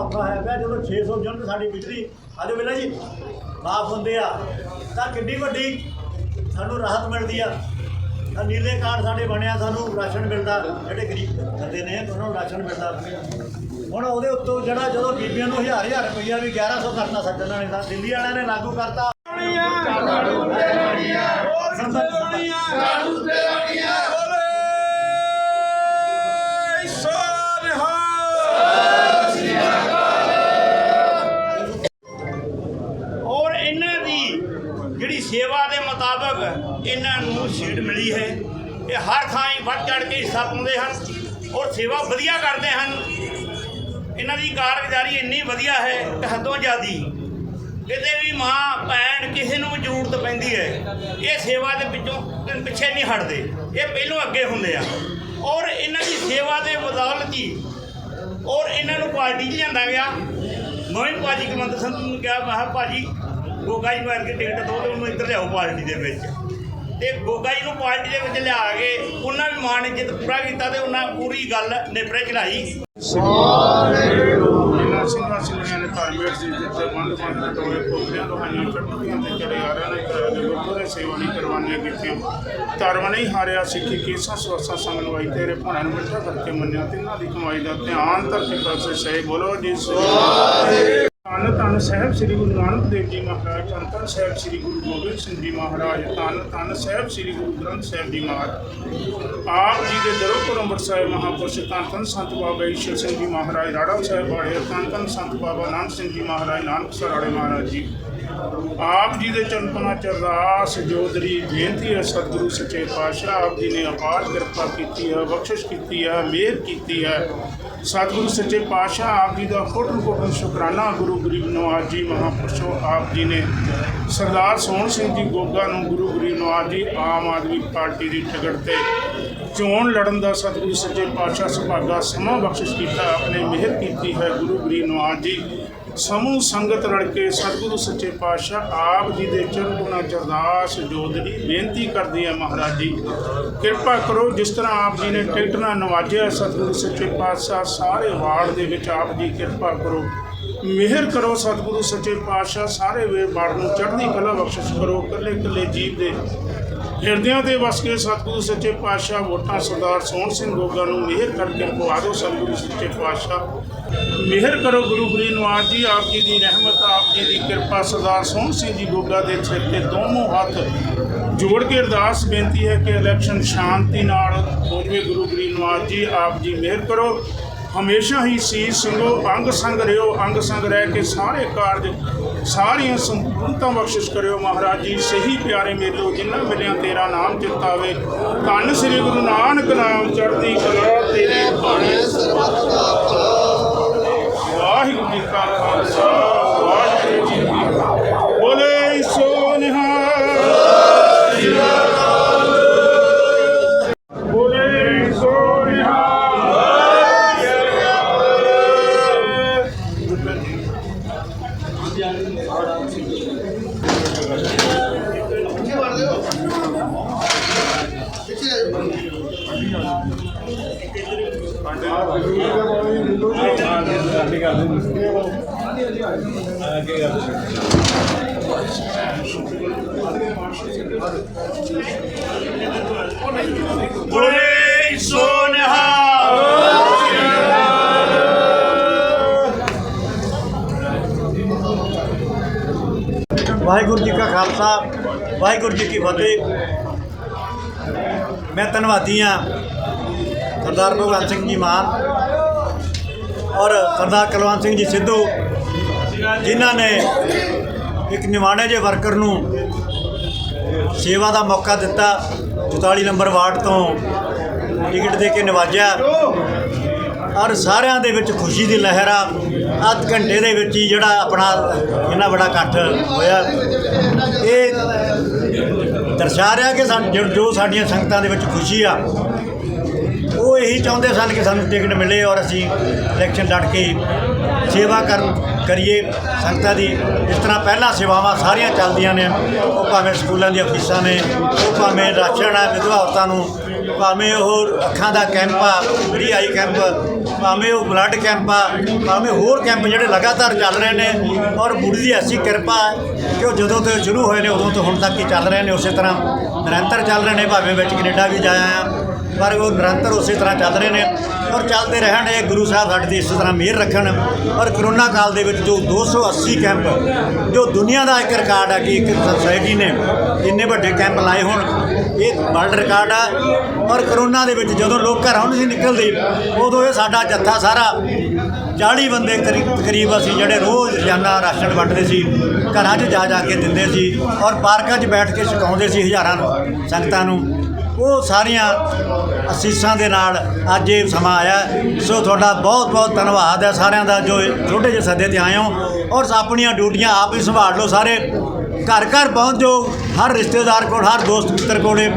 ਔਖਾ ਹੈ ਪਿਆ ਜਦੋਂ 600 ਯੂਨਿਟ ਸਾਡੀ ਬਿਜਲੀ ਆਜੋ ਬਿਲਾ ਜੀ, ਮਾਫ ਹੁੰਦੇ ਆ। ਤਾਂ ਕਿੰਨੀ ਵੱਡੀ ਸਾਨੂੰ ਰਾਹਤ ਮਿਲਦੀ ਆ। ਤਾਂ ਨੀਲੇ ਕਾਰਡ ਸਾਡੇ ਬਣਿਆ, ਸਾਨੂੰ ਰਾਸ਼ਨ ਮਿਲਦਾ। ਜਿਹੜੇ ਗਰੀਬ ਬੰਦੇ ਨੇ, ਉਹਨਾਂ ਨੂੰ ਰਾਸ਼ਨ ਮਿਲਦਾ। ਹੁਣ ਉਹਦੇ ਉੱਤੋਂ ਜਿਹੜਾ ਜਦੋਂ ਬੀਬੀਆਂ ਨੂੰ ਹਜ਼ਾਰ ਹਜ਼ਾਰ ਰੁਪਈਆ ਵੀ 1100 ਕਰਤਾ ਸਾਡੇ ਨਾਲ ਨੇ ਤਾਂ ਦਿੱਲੀ ਵਾਲਿਆਂ ਨੇ ਲਾਗੂ ਕਰਤਾ। ਔਰ ਸੀਟ ਮਿਲੀ ਹੈ। ਇਹ ਹਰ ਥਾਂ ਹੀ ਵੱਧ ਚੜ ਕੇ ਹਿੱਸਾ ਪਾਉਂਦੇ ਹਨ ਔਰ ਸੇਵਾ ਵਧੀਆ ਕਰਦੇ ਹਨ। ਇਹਨਾਂ ਦੀ ਕਾਰਗੁਜ਼ਾਰੀ ਇੰਨੀ ਵਧੀਆ ਹੈ ਕਿ ਹੱਦੋਂ ਜ਼ਿਆਦੀ ਕਿਤੇ ਵੀ ਮਾਂ, ਭੈਣ ਕਿਸੇ ਨੂੰ ਵੀ ਜ਼ਰੂਰਤ ਪੈਂਦੀ ਹੈ, ਇਹ ਸੇਵਾ ਦੇ ਵਿੱਚੋਂ ਪਿੱਛੇ ਨਹੀਂ ਹਟਦੇ। ਇਹ ਪਹਿਲੋਂ ਅੱਗੇ ਹੁੰਦੇ ਆ। ਔਰ ਇਹਨਾਂ ਦੀ ਸੇਵਾ ਦੇ ਬਦੌਲਤ ਹੀ ਔਰ ਇਹਨਾਂ ਨੂੰ ਪਾਰਟੀ 'ਚ ਲਿਆਂਦਾ ਗਿਆ। ਮੈਂ ਵੀ ਭਾਜੀ ਕਮੰਦਰ ਸੰਤ ਨੂੰ ਕਿਹਾ, ਮੈਂ ਕਿਹਾ, ਭਾਜੀ, ਗੋਗਾ ਜੀ ਮਾਰ ਕੇ ਟਿਕਟ ਦੋ, ਤੇ ਉਹਨੂੰ ਇੱਧਰ ਲਿਆਓ ਪਾਰਟੀ ਦੇ ਵਿੱਚ। ਤੇ ਗੋਗਾ ਜੀ ਨੂੰ ਪਾਰਟੀ ਦੇ ਵਿੱਚ ਲਿਆ ਕੇ ਉਹਨਾਂ ਵੀ ਮਾਣ ਇੱਜ਼ਤ ਪੂਰਾ ਕੀਤਾ ਤੇ ਉਹਨਾਂ ਪੂਰੀ ਗੱਲ ਨੇਪਰੇ ਚੜਾਈ। ਇਹਨਾਂ ਸਿੰਘਾਂ ਸਿੰਘਾਂ ਨੇ ਧਾਰਮਿਕ ਜੀ ਜਿੱਤੇ ਮੰਦ ਮੰਦ ਟੋਏ ਕੋਪਰਿਆਂ ਤੋਂ ਚੜ੍ਹਦੀਆਂ ਤੇ ਚੜੇ ਆ ਰਹੇ ਨੇ ਕਰਾਇਆ ਦੇ ਗੁਰਦੁਆਰੇ ਸੇਵਾ ਨਹੀਂ ਕਰਵਾਉਣੀਆਂ ਕੀਤੀਆਂ। ਧਰਮ ਨਹੀਂ ਹਾਰਿਆ, ਸਿੱਖੀ ਕੇਸਾਂ ਸਵਸਾਂ ਸੰਗ ਲਵਾਈ, ਤੇਰੇ ਭਾਣਾਂ ਨੂੰ ਮਿੱਠਾ ਕਰਕੇ ਮੰਨਿਆ। ਤਿੰਨਾਂ ਦੀ ਕਮਾਈ ਦਾ ਧਿਆਨ ਧਰਤੀ ਪਾਸੇ ਸਹੀ ਬੋਲੋ, ਜੀ ਸੋ ਧੰਨ ਧੰਨ ਸਾਹਿਬ ਸ੍ਰੀ ਗੁਰੂ ਨਾਨਕ ਦੇਵ ਜੀ ਮਹਾਰਾਜ ਧੰਨ ਧੰਨ ਸਾਹਿਬ ਸ੍ਰੀ ਗੁਰੂ ਗੋਬਿੰਦ ਸਿੰਘ ਜੀ ਮਹਾਰਾਜ ਧੰਨ ਧੰਨ ਸਾਹਿਬ ਸ੍ਰੀ ਗੁਰੂ ਗ੍ਰੰਥ ਸਾਹਿਬ ਜੀ ਮਹਾਰਾਜ। ਆਪ ਜੀ ਦੇ ਦਰੋਂ ਕੋਲ ਅੰਮ੍ਰਿਤ ਸਾਹਿਬ ਮਹਾਪੁਰਸ਼ ਧੰਨ ਧੰਨ ਸੰਤ ਬਾਬਾ ਈਸ਼ਰ ਸਿੰਘ ਜੀ ਮਹਾਰਾਜ, ਰਾੜਾ ਸਾਹਿਬ ਵਾਲੇ ਧੰਨ ਧੰਨ ਸੰਤ ਬਾਬਾ ਨਾਨਕ ਸਿੰਘ ਜੀ ਮਹਾਰਾਜ, ਨਾਨਕ ਸਰਾੜੇ ਮਹਾਰਾਜ ਜੀ। ਆਪ ਜੀ ਦੇ ਚੰਪਨਾ ਚਰਦਾਸ ਜੋਦਰੀ, ਬੇਨਤੀ ਹੈ ਸਤਿਗੁਰੂ, ਸੱਚੇ ਪਾਤਸ਼ਾਹ, ਆਪ ਜੀ ਨੇ ਅਪਾਰ ਕਿਰਪਾ ਕੀਤੀ ਹੈ, ਬਖਸ਼ਿਸ਼ ਕੀਤੀ ਹੈ, ਮਿਹਰ ਕੀਤੀ ਹੈ। ਸਤਿਗੁਰੂ ਸੱਚੇ ਪਾਤਸ਼ਾਹ ਆਪ ਜੀ ਦਾ ਕੋਟਨ ਕੋਟਨ ਸ਼ੁਕਰਾਨਾ, ਗੁਰੂ ਗਰੀਬ ਨਵਾਜ ਜੀ ਮਹਾਂਪੁਰਸ਼ੋ ਆਪ ਜੀ ਨੇ ਸਰਦਾਰ ਸੋਹਣ ਸਿੰਘ ਜੀ ਗੋਗਾ ਨੂੰ ਗੁਰੂ ਗਰੀਬ ਨਵਾਜ ਜੀ ਆਮ ਆਦਮੀ ਪਾਰਟੀ ਦੀ ਟਿਕਟ ਤੇ ਚੋਣ ਲੜਨ ਦਾ ਸਤਿਗੁਰੂ ਸੱਚੇ ਪਾਤਸ਼ਾਹ ਸੁਭਾਗਾ ਸਮਾਂ ਬਖਸ਼ਿਸ਼ ਕੀਤਾ, ਆਪਣੇ ਮਿਹਰ ਕੀਤੀ ਹੈ ਗੁਰੂ ਗ੍ਰੀ ਨਵਾਜ ਜੀ। ਸਮੂਹ ਸੰਗਤ ਰਲ ਕੇ ਸਤਿਗੁਰੂ ਸੱਚੇ ਪਾਤਸ਼ਾਹ ਆਪ ਜੀ ਦੇ ਚਰਨਾਂ ਚ ਅਰਦਾਸ ਜੋਦੜੀ ਬੇਨਤੀ ਕਰਦੀ ਹੈ ਮਹਾਰਾਜ ਜੀ। ਕਿਰਪਾ ਕਰੋ ਜਿਸ ਤਰ੍ਹਾਂ ਆਪ ਜੀ ਨੇ ਟਿਕਟ ਨਾਲ ਨਵਾਜਿਆ ਸਤਿਗੁਰੂ ਸੱਚੇ ਪਾਤਸ਼ਾਹ, ਸਾਰੇ ਵਾਰਡ ਦੇ ਵਿੱਚ ਆਪ ਜੀ ਕਿਰਪਾ ਕਰੋ। ਮਿਹਰ ਕਰੋ ਸਤਿਗੁਰੂ, ਸੱਚੇ ਪਾਤਸ਼ਾਹ, ਸਾਰੇ ਵੇ ਵਾਰਡ ਨੂੰ ਚੜ੍ਹਦੀ ਕਲਾ ਬਖਸ਼ਿਸ਼ ਕਰੋ ਕੱਲੇ ਕੱਲੇ ਜੀਵ ਦੇ ਹਿਰਦਿਆਂ 'ਤੇ ਵਸ ਕੇ ਸਤਿਗੁਰੂ, ਸੱਚੇ ਪਾਤਸ਼ਾਹ ਵੋਟਾਂ ਸਰਦਾਰ ਸੋਹਣ ਸਿੰਘ ਗੋਗਾ ਨੂੰ ਮਿਹਰ ਕਰਕੇ ਪਵਾ ਦਿਓ ਸਤਿਗੁਰੂ, ਸੱਚੇ ਪਾਤਸ਼ਾਹ। ਮਿਹਰ ਕਰੋ ਗੁਰੂ ਗਰੀਬ ਨਵਾਜ ਜੀ, ਆਪ ਜੀ ਦੀ ਰਹਿਮਤ, ਆਪ ਜੀ ਦੀ ਕਿਰਪਾ, ਸਰਦਾਰ ਸੋਹਣ ਸਿੰਘ ਜੀ ਗੋਗਾ ਦੇ ਸਿਰ ਤੇ ਦੋਨੋਂ ਹੱਥ ਜੋੜ ਕੇ ਅਰਦਾਸ ਬੇਨਤੀ ਹੈ ਕਿ ਇਲੈਕਸ਼ਨ ਸ਼ਾਂਤੀ ਨਾਲ ਹੋ ਜਾਵੇ ਗੁਰੂ ਗਰੀਬ ਨਵਾਜ ਜੀ, ਆਪ ਜੀ ਮਿਹਰ ਕਰੋ। ਹਮੇਸ਼ਾ ਹੀ ਸੀਸ ਸਿੰਘੋ ਅੰਗ ਸੰਗ ਰਿਓ ਅੰਗ ਸੰਗ ਰਹਿ ਕੇ ਸਾਰੇ ਕਾਰਜ ਸਾਰੀਆਂ ਸੰਪੂਰਨਤਾ ਬਖਸ਼ਿਸ਼ ਕਰਿਓ ਮਹਾਰਾਜ ਜੀ। ਸਹੀ ਪਿਆਰੇ ਮੇਲੋ ਜਿਨ੍ਹਾਂ ਮਿਲਿਆ ਤੇਰਾ ਨਾਮ ਚਿਤਾਵੇ ਧੰਨ ਸ੍ਰੀ ਗੁਰੂ ਨਾਨਕ ਨਾਮ ਚੜ੍ਹਦੀ ਕਲਾ ਤੇਰੇ। ਭਾਣੇ ਵਾਹਿਗੁਰੂ ਜੀ ਕਾ ਖਾਲਸਾ। ਵਾਹਿਗੁਰੂ ਜੀ ਕਾ ਖਾਲਸਾ ਵਾਹਿਗੁਰੂ ਜੀ ਕੀ ਫਤਿਹ ਮੈਂ ਧੰਨਵਾਦੀ ਹਾਂ ਸਰਦਾਰ ਭਗਵੰਤ ਸਿੰਘ ਜੀ ਮਾਨ ਔਰ ਸਰਦਾਰ ਕੁਲਵੰਤ ਸਿੰਘ ਜੀ ਸਿੱਧੂ, ਜਿਨ੍ਹਾਂ ਨੇ ਇੱਕ ਨਿਵਾਣੇ ਜੇ ਵਰਕਰ ਨੂੰ ਸੇਵਾ ਦਾ ਮੌਕਾ ਦਿੱਤਾ 44 ਨੰਬਰ ਵਾਰਡ ਤੋਂ ਟਿਕਟ ਦੇ ਕੇ ਨਿਵਾਜਿਆ। ਔਰ ਸਾਰਿਆਂ ਦੇ ਵਿੱਚ ਖੁਸ਼ੀ ਦੀ ਲਹਿਰ ਆ। ਅੱਧ ਘੰਟੇ ਦੇ ਵਿੱਚ ਹੀ ਜਿਹੜਾ ਆਪਣਾ ਇਹਨਾਂ ਬੜਾ ਇਕੱਠ ਹੋਇਆ। ਇਹ ਦਰਸਾ ਰਿਹਾ ਕਿ ਸਾਨ- ਜੋ- ਜੋ ਸਾਡੀਆਂ ਸੰਗਤਾਂ ਦੇ ਵਿੱਚ ਖੁਸ਼ੀ ਆ। ਇਹੀ ਚਾਹੁੰਦੇ ਸਨ ਕਿ ਸਾਨੂੰ ਟਿਕਟ ਮਿਲੇ ਔਰ ਅਸੀਂ ਇਲੈਕਸ਼ਨ ਲੜ ਕੇ ਸੇਵਾ ਕਰ, ਕਰੀਏ ਸੰਗਤਾਂ ਦੀ। ਇਸ ਤਰ੍ਹਾਂ ਪਹਿਲਾਂ ਸੇਵਾਵਾਂ ਸਾਰੀਆਂ ਚੱਲਦੀਆਂ ਨੇ। ਉਹ ਭਾਵੇਂ ਸਕੂਲਾਂ ਦੀਆਂ ਫੀਸਾਂ ਨੇ, ਉਹ ਭਾਵੇਂ ਰਾਸ਼ਨ ਹੈ, ਵਿਧਵਾ ਔਰਤਾਂ ਨੂੰ, ਭਾਵੇਂ ਉਹ ਅੱਖਾਂ ਦਾ ਕੈਂਪ ਆ ਫ੍ਰੀ ਆਈ ਕੈਂਪ ਭਾਵੇਂ ਉਹ ਬਲੱਡ ਕੈਂਪ ਆ, ਭਾਵੇਂ ਹੋਰ ਕੈਂਪ ਜਿਹੜੇ ਲਗਾਤਾਰ ਚੱਲ ਰਹੇ ਨੇ, ਔਰ ਬੁੜੀ ਦੀ ਐਸੀ ਕਿਰਪਾ ਹੈ ਕਿ ਉਹ ਜਦੋਂ ਤੋਂ ਸ਼ੁਰੂ ਹੋਏ ਨੇ, ਉਦੋਂ ਤੋਂ ਹੁਣ ਤੱਕ ਹੀ ਚੱਲ ਰਹੇ ਨੇ। ਉਸੇ ਤਰ੍ਹਾਂ ਨਿਰੰਤਰ ਚੱਲ ਰਹੇ ਨੇ। ਭਾਵੇਂ ਵਿੱਚ ਕੈਨੇਡਾ ਵੀ ਜਾਇਆ ਆ ਪਰ ਉਹ ਨਿਰੰਤਰ ਉਸੇ ਤਰ੍ਹਾਂ ਚੱਲ ਰਹੇ ਨੇ ਔਰ ਚੱਲਦੇ ਰਹਿਣ ਇਹ ਗੁਰੂ ਸਾਹਿਬ ਸਾਡੇ ਤੇ ਇਸੇ ਤਰ੍ਹਾਂ ਮਿਹਰ ਰੱਖਣ ਔਰ ਕਰੋਨਾ ਕਾਲ ਦੇ ਵਿੱਚ ਜੋ 280 ਕੈਂਪ, ਜੋ ਦੁਨੀਆ ਦਾ ਇੱਕ ਰਿਕਾਰਡ ਹੈ ਕਿ ਇੱਕ ਸੁਸਾਇਟੀ ਨੇ ਇੰਨੇ ਵੱਡੇ ਕੈਂਪ ਲਾਏ ਹੋਣ, ਇਹ ਵਰਲਡ ਰਿਕਾਰਡ ਆ ਔਰ ਕਰੋਨਾ ਦੇ ਵਿੱਚ ਜਦੋਂ ਲੋਕ ਘਰੋਂ ਨਹੀਂ ਸੀ ਨਿਕਲਦੇ, ਉਦੋਂ ਇਹ ਸਾਡਾ ਜੱਥਾ ਸਾਰਾ 40 ਬੰਦੇ ਕਰੀਬ ਤਕਰੀਬ ਅਸੀਂ ਜਿਹੜੇ ਰੋਜ਼ ਰੋਜ਼ਾਨਾ ਰਾਸ਼ਨ ਵੰਡਦੇ ਸੀ, ਘਰਾਂ 'ਚ ਜਾ ਜਾ ਕੇ ਦਿੰਦੇ ਸੀ ਔਰ ਪਾਰਕਾਂ 'ਚ ਬੈਠ ਕੇ ਛਕਾਉਂਦੇ ਸੀ ਹਜ਼ਾਰਾਂ ਸੰਗਤਾਂ ਨੂੰ। ਉਹ ਸਾਰੀਆਂ ਅਸੀਸਾਂ ਦੇ ਨਾਲ ਅੱਜ ਇਹ ਸਮਾਂ ਆਇਆ ਸੋ ਤੁਹਾਡਾ ਬਹੁਤ ਬਹੁਤ ਧੰਨਵਾਦ ਹੈ ਸਾਰਿਆਂ ਦਾ ਜੋ ਛੋਟੇ ਜਿਹੇ ਸੱਦੇ ਤੇ ਆਏ ਹੋ। ਔਰ ਆਪਣੀਆਂ ਡਿਊਟੀਆਂ ਆਪ ਹੀ ਸੰਭਾਲ ਲਓ ਸਾਰੇ। ਘਰ ਘਰ ਪਹੁੰਚ ਜਾਓ। ਹਰ ਰਿਸ਼ਤੇਦਾਰ ਕੋਲ, ਹਰ ਦੋਸਤ ਮਿੱਤਰ ਕੋਲੇ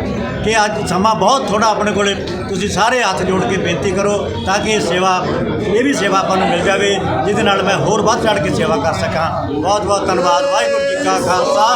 ਕਿ ਅੱਜ ਸਮਾਂ ਬਹੁਤ ਥੋੜਾ ਆਪਣੇ ਕੋਲੇ। ਤੁਸੀਂ ਸਾਰੇ ਹੱਥ ਜੋੜ ਕੇ ਬੇਨਤੀ ਕਰੋ ਤਾਂ ਕਿ ਇਹ ਸੇਵਾ, ਇਹ ਵੀ ਸੇਵਾ ਆਪਾਂ ਨੂੰ ਮਿਲ ਜਾਵੇ, ਜਿਹਦੇ ਨਾਲ ਮੈਂ ਹੋਰ ਵੱਧ ਚੜ ਕੇ ਸੇਵਾ ਕਰ ਸਕਾਂ। ਬਹੁਤ ਬਹੁਤ ਧੰਨਵਾਦ। ਵਾਹਿਗੁਰੂ ਜੀ ਕਾ ਖਾਲਸਾ।